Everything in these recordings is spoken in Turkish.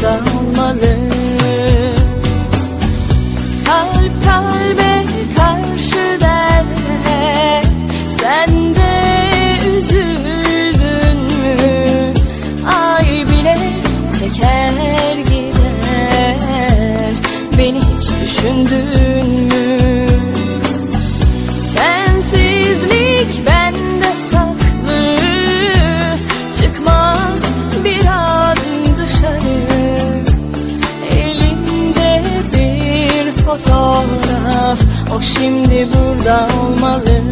şimdi burada olmalı O şimdi burada olmalı.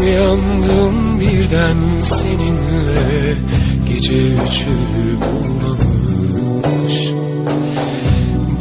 Uyandım birden seninle. Gece üçü bulmamış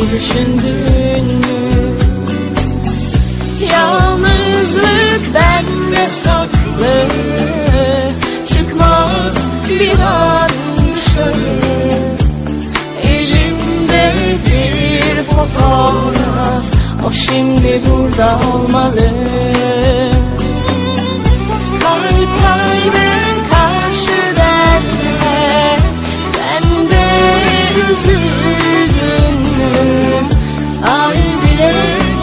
düşündün mü? Yalnızlık bende saklı. Çıkmaz bir an dışarı. Elimde bir fotoğraf. O şimdi burada olmalı. Kalp kalbe karşı derler. Sen de üzüldün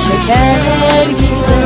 çeker gider